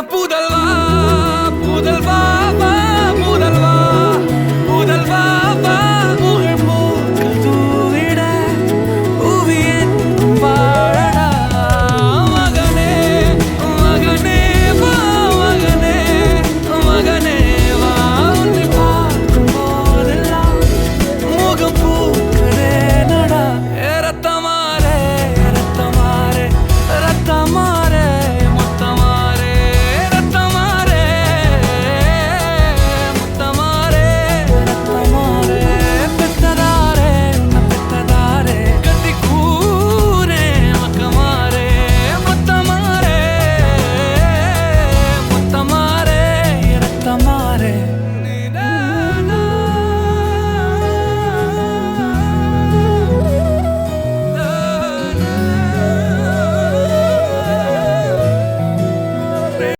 பூதல்